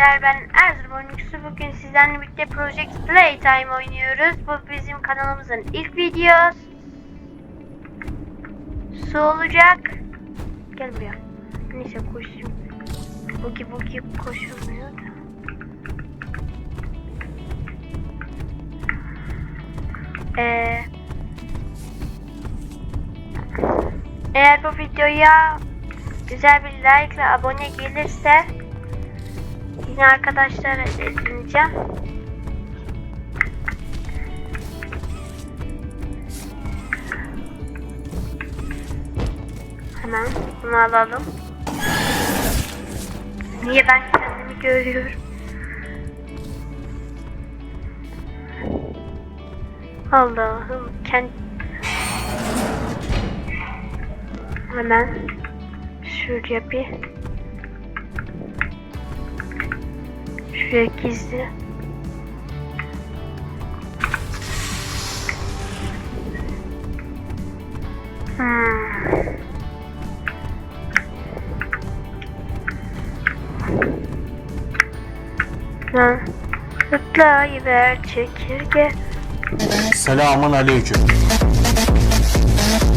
arkadaşlar ben Erzurum oyuncusu bugün sizlerle birlikte Project Playtime oynuyoruz. Bu bizim kanalımızın ilk videosu. Su olacak. Gel buraya. Neyse koşayım. Bugi bugi koşulmuyor da. Ee, eğer bu videoya güzel bir like ve abone gelirse yine arkadaşlara edineceğim. Hemen bunu alalım. Niye ben kendimi görüyorum? Allah'ım kend... Hemen şuraya bir şuraya gizli hmm. Lan zıplayıver çekirge. Selamun aleyküm.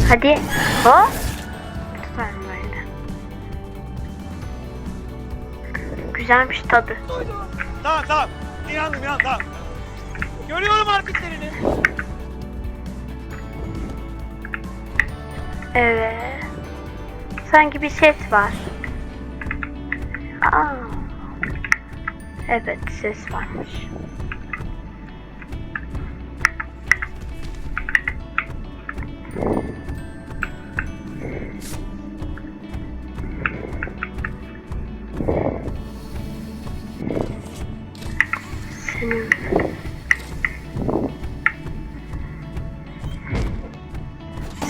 Hadi hop. Böyle. Güzelmiş tadı Tamam tamam. İnandım ya tamam. Görüyorum hareketlerini. Evet. Sanki bir ses var. Aa. Evet ses varmış.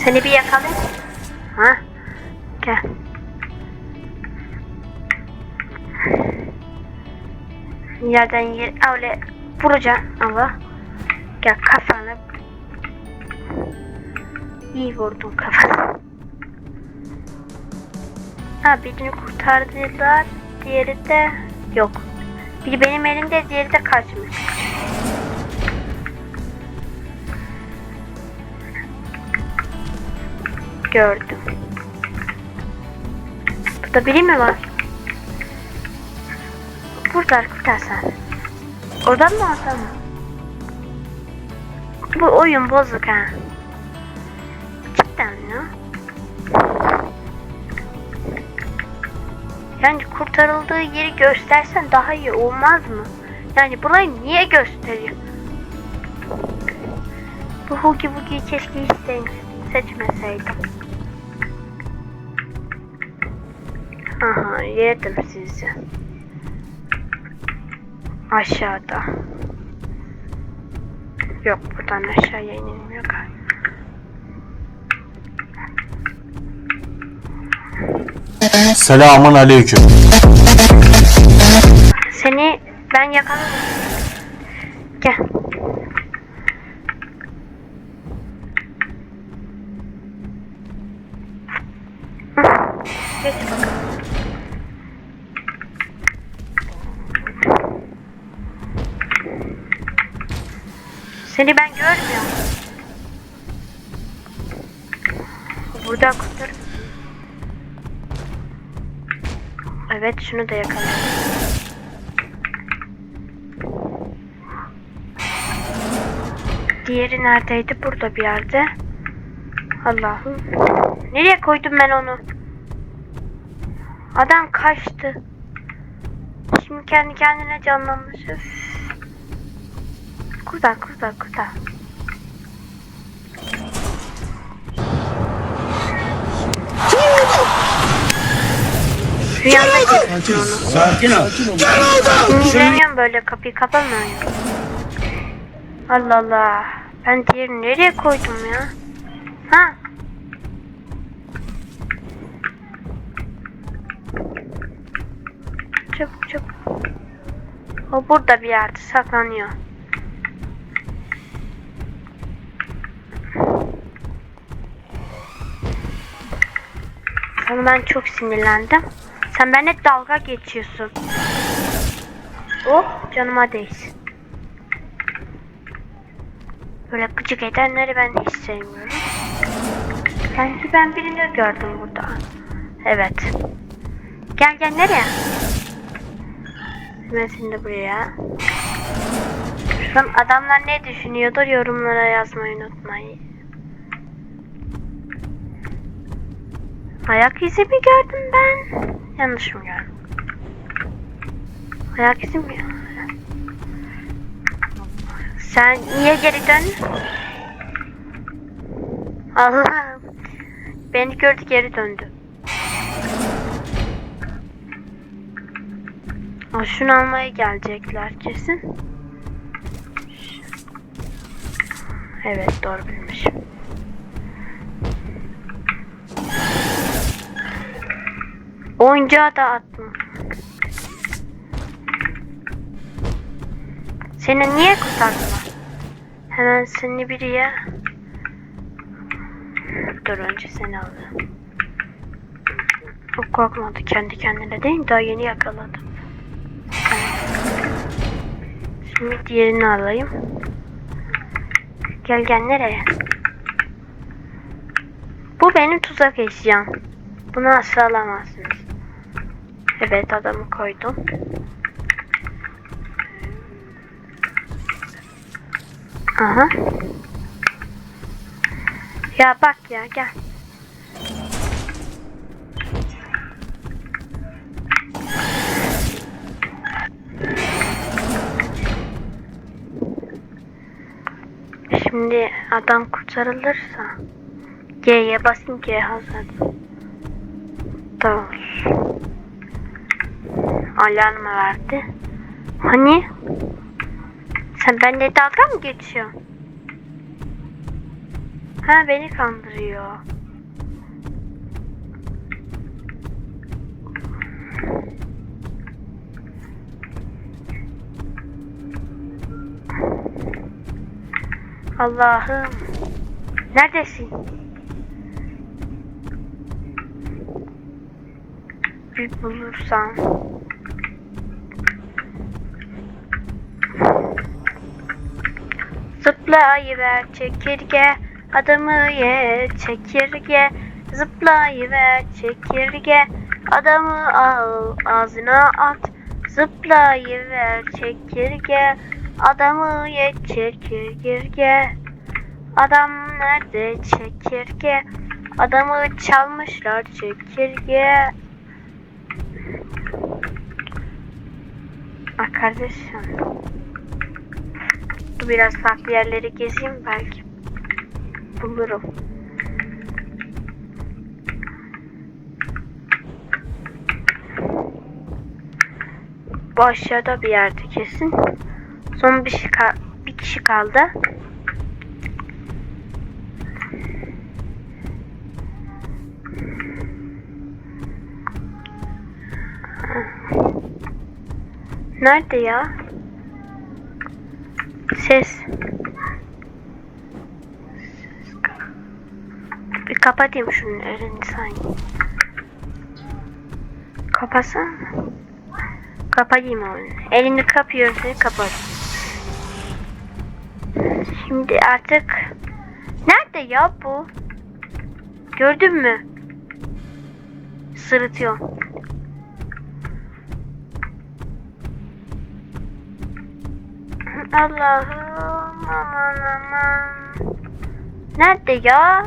Seni bir yakalayayım. Ha? Gel. Yerden yer öyle vuracağım ama gel kafanı iyi vurdun kafanı. Ha birini kurtardılar diğeri de yok. Biri benim elimde diğeri de kaçmış. Gördüm. Burada biri mi var? Kurtar kurtar sen. Oradan mı mı? Bu oyun bozuk ha. Cidden ya. Yani kurtarıldığı yeri göstersen daha iyi olmaz mı? Yani burayı niye gösteriyor? Bu Hugi Bugi'yi keşke se- seçmeseydim. Aha yedim sizi. Aşağıda. Yok buradan aşağıya inilmiyor galiba. Selamun aleyküm. Seni ben yakalarım. Gel. Seni ben görmüyorum. Burada kurtar. Evet şunu da yakalayalım. Diğeri neredeydi? Burada bir yerde. Allah'ım. Nereye koydum ben onu? Adam kaçtı. Şimdi kendi kendine canlanmış. Kurtar kurtar kurtar. Rüyamda. Sakin ol. Sinirleniyorum böyle kapıyı kapamıyorum. Allah Allah. Ben diğerini nereye koydum ya? Ha? Çabuk çabuk. O burada bir yerde saklanıyor. Sana ben çok sinirlendim. Sen benimle dalga geçiyorsun. Oh canıma değsin. Böyle gıcık edenleri ben hiç sevmiyorum. Sanki ben birini gördüm burada. Evet. Gel gel nereye? Seni de buraya. Bakalım adamlar ne düşünüyordur yorumlara yazmayı unutmayın. Ayak izi mi gördüm ben? Yanlış mı gördüm? Ayak izi mi? Sen niye geri dön? Allah'ım. Beni gördü geri döndü. Aa, şunu almaya gelecekler kesin. Evet doğru bilmişim. Oyuncağı da attım. Seni niye kurtardılar? Hemen seni biriye... Dur önce seni alayım. Çok korkmadı kendi kendine değil daha yeni yakaladım. Şimdi diğerini alayım. Gel gel nereye? Bu benim tuzak eşyam. Bunu asla alamazsınız. Evet adamı koydum. Aha. Ya bak ya gel. Şimdi adam kurtarılırsa G'ye basın G hazır. Tamam. Alarm verdi. Hani? Sen benimle dalga mı geçiyorsun? Ha beni kandırıyor. Allah'ım. Neredesin? Bir bulursan. Zıplayıver çekirge, adamı ye çekirge. Zıplayıver çekirge, adamı al ağzına at. Zıplayıver çekirge, adamı ye çekirge. Adam nerede çekirge? Adamı çalmışlar çekirge. Ah kardeşim. Biraz farklı yerleri gezeyim belki bulurum. Bu aşağıda bir yerde kesin. Son bir, şey bir kişi kaldı. Nerede ya? Ses. Bir kapatayım şunun elini sanki. Kapatsana. Kapatayım onu. Elini kapıyorum seni kapat. Şimdi artık nerede ya bu? Gördün mü? Sırıtıyor. Allah'ım aman aman. Nerede ya?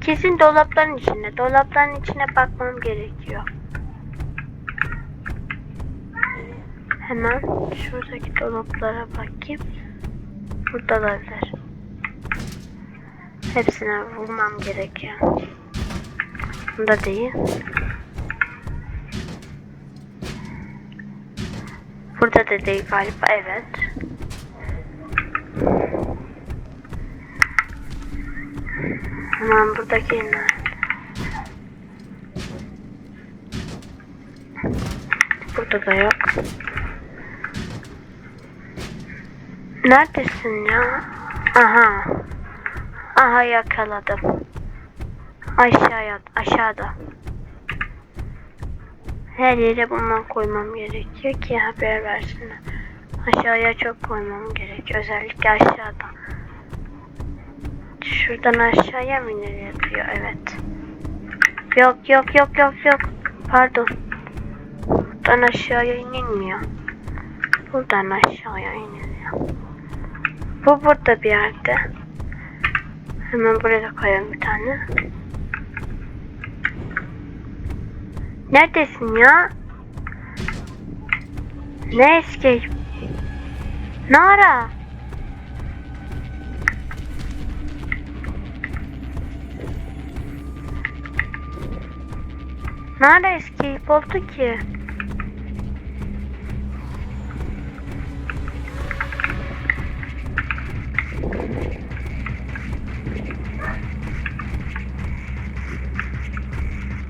Kesin dolapların içinde. Dolapların içine bakmam gerekiyor. Hemen şuradaki dolaplara bakayım. Buradalardır. Hepsine vurmam gerekiyor. Bunda değil. Burada da değil galiba evet. Hemen buradaki ne? Burada da yok. Neredesin ya? Aha. Aha yakaladım. Aşağıya, aşağıda. Her yere bundan koymam gerekiyor ki haber versinler. Aşağıya çok koymam gerekiyor. Özellikle aşağıda. Şuradan aşağıya mı iniliyor? Evet. Yok yok yok yok yok. Pardon. Buradan aşağıya inilmiyor. Buradan aşağıya iniliyor. Bu burada bir yerde. Hemen buraya da koyalım bir tane. Neredesin ya? Ne escape? Ne ara? Nerede escape oldu ki?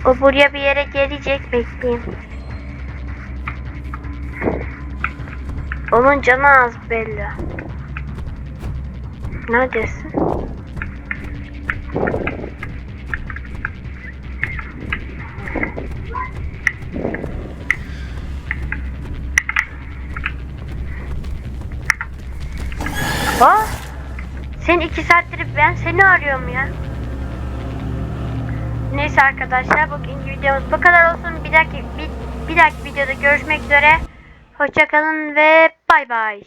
O buraya bir yere gelecek bekleyin. Onun canı az belli. Neredesin? Aa, sen iki saattir ben seni arıyorum ya. Neyse arkadaşlar bugünkü videomuz bu kadar olsun. Bir dahaki bir, bir dahaki videoda görüşmek üzere. Hoşçakalın ve bay bay.